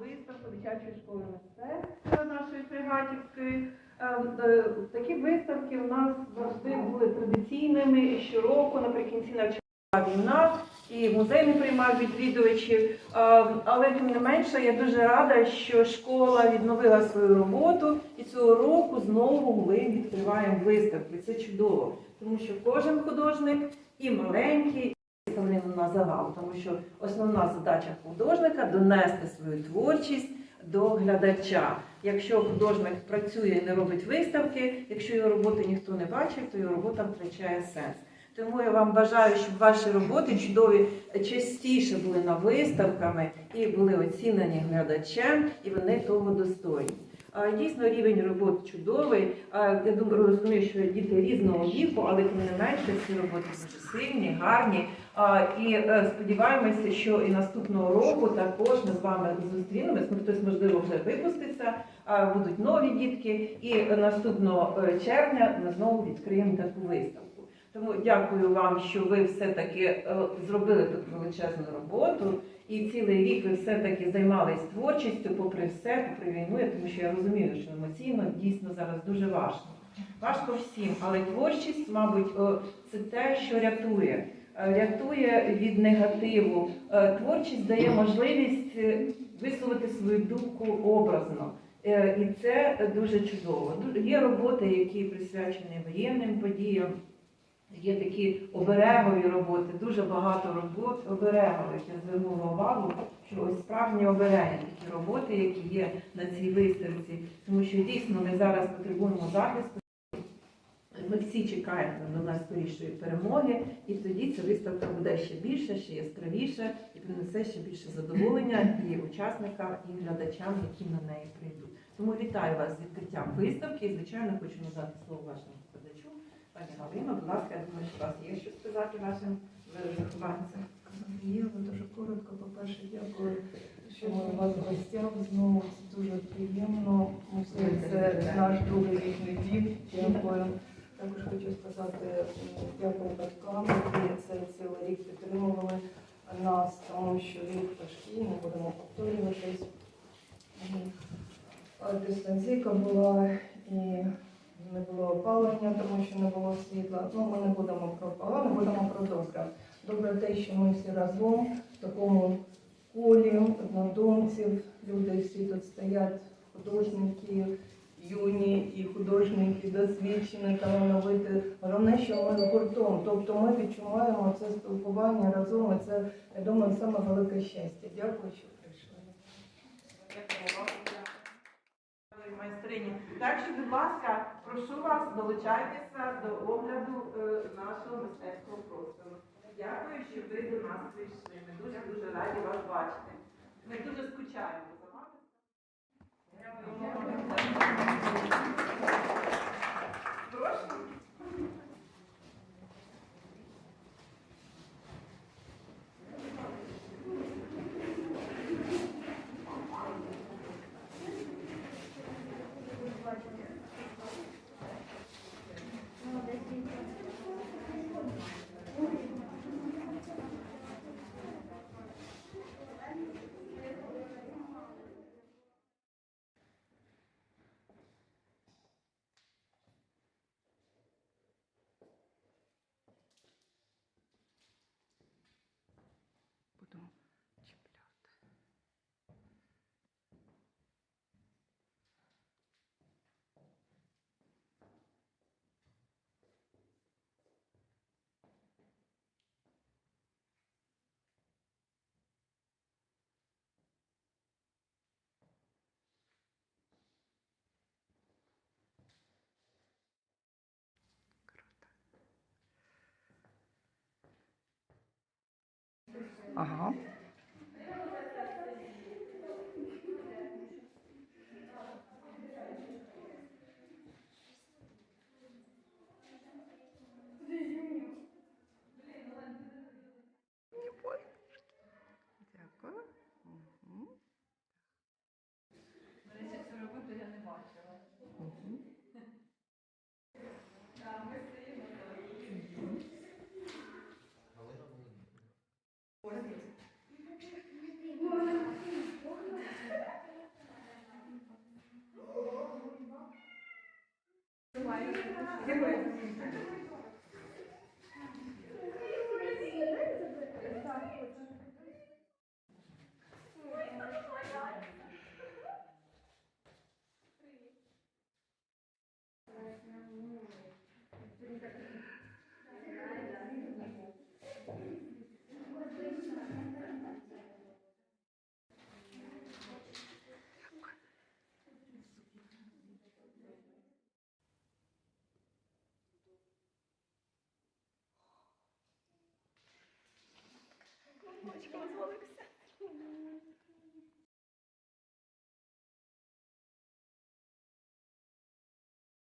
виставку дитячої школи мистецтва нашої Пригатівської. Е, е, Такі виставки у нас завжди були традиційними і щороку наприкінці навчання війна, і музей не приймав відвідувачів. Е, Але тим не менше, я дуже рада, що школа відновила свою роботу і цього року знову ми відкриваємо виставки. Це чудово, тому що кожен художник і маленький. Виставлений на загал, тому що основна задача художника донести свою творчість до глядача. Якщо художник працює і не робить виставки, якщо його роботи ніхто не бачить, то його робота втрачає сенс. Тому я вам бажаю, щоб ваші роботи чудові частіше були на виставками і були оцінені глядачем, і вони того достойні. Дійсно, рівень робот чудовий. Я думаю, розумію, що діти різного віку, але тим не менше ці роботи дуже сильні, гарні. І е, сподіваємося, що і наступного року також ми з вами зустрінемось. Ну, хтось можливо вже випуститься, будуть нові дітки. І наступного е, червня ми знову відкриємо таку виставку. Тому дякую вам, що ви все-таки е, зробили таку величезну роботу. І цілий рік ви все-таки займались творчістю, попри все, попри війну, тому що я розумію, що емоційно дійсно зараз дуже важко. Важко всім, але творчість, мабуть, це те, що рятує. Е, Рятує від негативу. Е, Творчість дає можливість е, висловити свою думку образно. І це дуже чудово. Є роботи, які присвячені воєнним подіям. Є такі оберегові роботи, дуже багато робот оберегових. Я звернула увагу, що ось справжні обереги такі роботи, які є на цій виставці, тому що дійсно ми зараз потребуємо захисту. Ми всі чекаємо на найскорішої перемоги, і тоді ця виставка буде ще більше, ще яскравіше і принесе ще більше задоволення і учасникам, і глядачам, які на неї прийдуть. Тому вітаю вас з відкриттям виставки. І, звичайно, хочу надати слово вашому викладачу. Пані Галино, будь ласка, я думаю, що у вас є що сказати вашим вихованцям. Є, ви дуже коротко. По-перше, дякую, що ми у вас в гостях знову. Це дуже приємно. Це наш другий рідний дім. Дякую. Також хочу сказати дякую батькам, які це цілий рік підтримували нас, тому що рік важкий, не будемо повторюватись. Дистанційка була і не було опалення, тому що не було світла. Ну, ми не будемо про погано, будемо про добре. Добре те, що ми всі разом в такому колі однодумців, люди всі тут стоять, художники, юні і художники, досвідчені, талановиті. Головне, що ми гуртом. Тобто ми відчуваємо це спілкування разом, і це, я думаю, саме велике щастя. Дякую, що прийшли. Майстрині. Так що, будь ласка, прошу вас, долучайтеся до огляду е, нашого мистецького простору. Дякую, що ви до нас прийшли. Ми дуже дуже раді вас бачити. Ми дуже скучаємо за вами. 啊哈 Дякую. Sağlık.